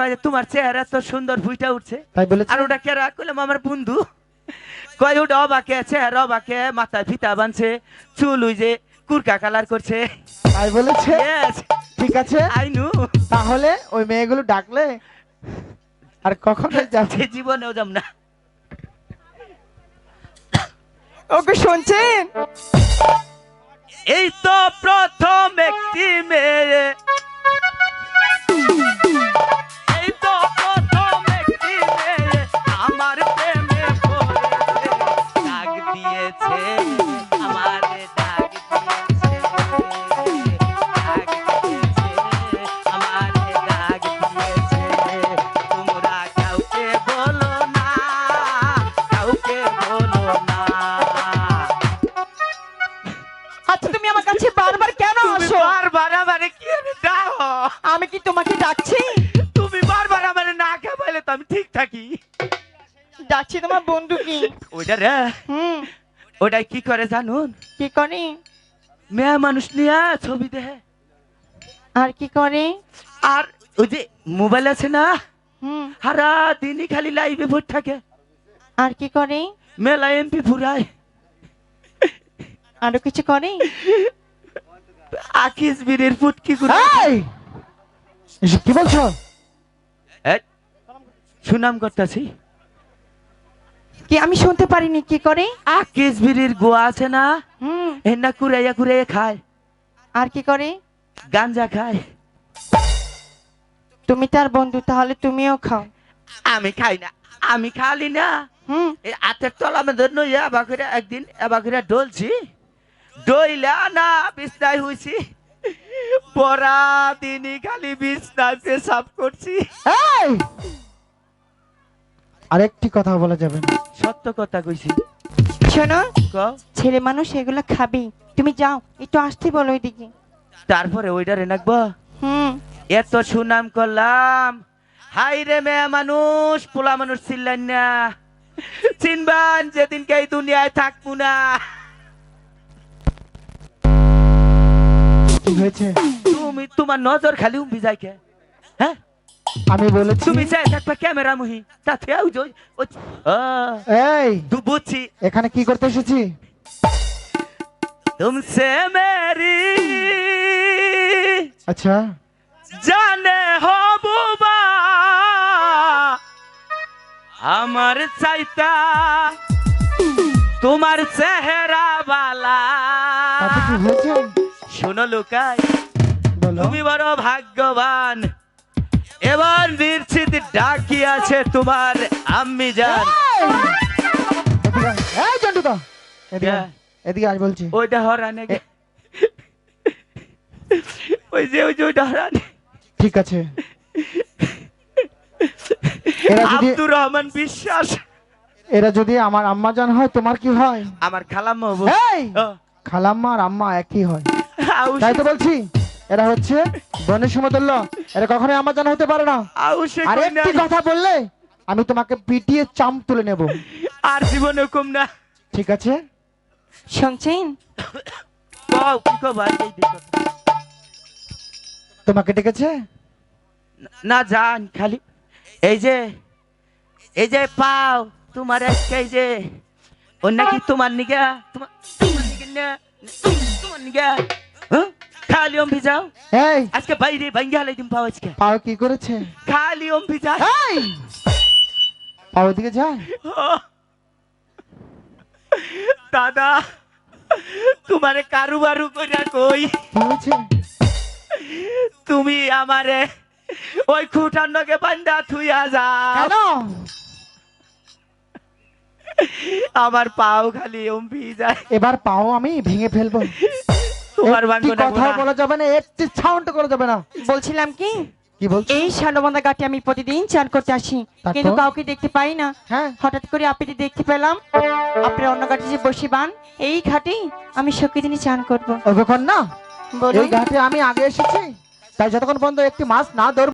কয় যে, তোমার চেহারা তো সুন্দর ফুইটা উঠছে। আর ওটা কেরা কইলাম আমার বন্ধু। কয় ওটা অবাকে চেহারা অবাকে মাথায় ফিতা বানছে চুল ওই যে কুরকা কালার করছে। তাই বলেছে? ঠিক আছে। I know. তাহলে ওই মেয়েগুলো ডাকলে আর কখন যাচ্ছে জীবনেও যাম না। ওকে শুনছেন? এই তো প্রথম একটি মেয়ে। আমি ডাও আমি কি তোমাকে ডাকছি? তুমি বারবার আমারে না খাবাইলে তো আমি ঠিক থাকি। ডাকছি তোমার বন্ধু কি? ওইটা রে। হুম। ওটাই কি করে জানুন? কি করে? মেয়ে মানুষ নিয়ে ছবি দেখে। আর কি করে? আর ওই যে মোবাইল আছে না? হুম। সারা দিনই খালি লাইভে ভোট থাকে। আর কি করে? মেলা এমপি ফুরায়। আরও কিছু করে? আকিস বীরের ফুটকি করে এই! কি বলছো? সুনাম করতেছি। কি আমি শুনতে পারিনি কি করে? বীরের গোয়া আছে না? হুম। এনা কুড়াইয়া কুড়াইয়া খায়। আর কি করে? গাঞ্জা খায়। তুমি তার বন্ধু তাহলে তুমিও খাও। আমি খাই না আমি খালি না। হুম। এই হাতের তলা মধ্যে নইয়া বাকুরা একদিন বাকুরা ডলছি। ডইলা না বিছনায় হইছি পরা দিনই খালি বিছনায় পেশাব করছি। এই! আরেকটি কথা বলা যাবে না। সত্য কথা কইছি। শোনো কও ছেলে মানুষ এগুলো খাবি। তুমি যাও একটু আসতে বলো ওইদিকে। তারপরে ওইটারে নাকবো? হুম। এত সুনাম করলাম। হাই রে মেয়ে মানুষ পোলা মানুষ ছিলেন না। চিনবান যেদিনকে এই দুনিয়ায় থাকব না। হয়েছে? তুমি তোমার নজর খালি উম্বি যায় কে হ্যাঁ? আমি বলেছি। তুমি চাই থাকবে ক্যামেরা মুহি তাতে ওই যে ওই- ওই- আহ, এই তু- বুঝছি। এখানে কি করতে এসেছি? তুমসে মেরি। আচ্ছা। জানে হবুবা আমার চাইতা। তোমার চেহারা বালা। শোনো লোকাই তুমি বড় ভাগ্যবান। এবার নিশ্চিত ডাকি আছে তোমার আম্মি যান এই! জন্টু দা এদিকে এদিকে আজ বলছি। ওইটা হরানে ওই যে ওই যে ওইটা হরানে। ঠিক আছে। আব্দুর রহমান বিশ্বাস। এরা যদি আমার আম্মা জান হয় তোমার কি হয়? আমার খালাম্মা এই! খালাম্মা আর আম্মা একই হয়। আউশ। তাই তো বলছি। এরা হচ্ছে বোনের সমতুল্য। এরা কখনোই আমার জানা হতে পারে না। আর একটি কথা বললে আমি তোমাকে পিটিয়ে চাম তুলে নেব। আর জীবনে কম না। ঠিক আছে? শুনছেন কও কি কও ভাই এই দেখো। তোমাকে ডেকেছে? না জান খালি। এই যে এই যে পাও তোমার আজকে এই যে ও নাকি তোমার নিগা তোমার তোমার নিগা তোমার নিগা হ্যাঁ? খালি ওম ভিজাও এই। আজকে বাইরে ভাঙ্গা হালাই দিম পাও আজকে। পাও কি করেছে? খালি ওম ভিজা এই। পাও দিকে যায়। দাদা তোমারে কারু বারু কইরা কই? তুমি আমারে ওই খুঁটান্নকে বান্দা থুইয়া যাও। আমার পাও খালি অম্পি যায়। এবার পাও আমি ভেঙে ফেলব। কথা বলা যাবে না একটি সাউন্ড করা যাবে না। বলছিলাম কি? কি বলছো? এই শালবন্ধা ঘাটে আমি প্রতিদিন চান করতে আসি কিন্তু কাউকে দেখতে পাই না। হ্যাঁ। হঠাৎ করে আপনি দেখতে পেলাম আপনি অন্য ঘাটে যে বসিবান এই ঘাটে আমি সকিদিনই চান করব। না এই ঘাটে আমি আগে এসেছি তাই যতক্ষণ পর্যন্ত একটি মাছ না ধরবো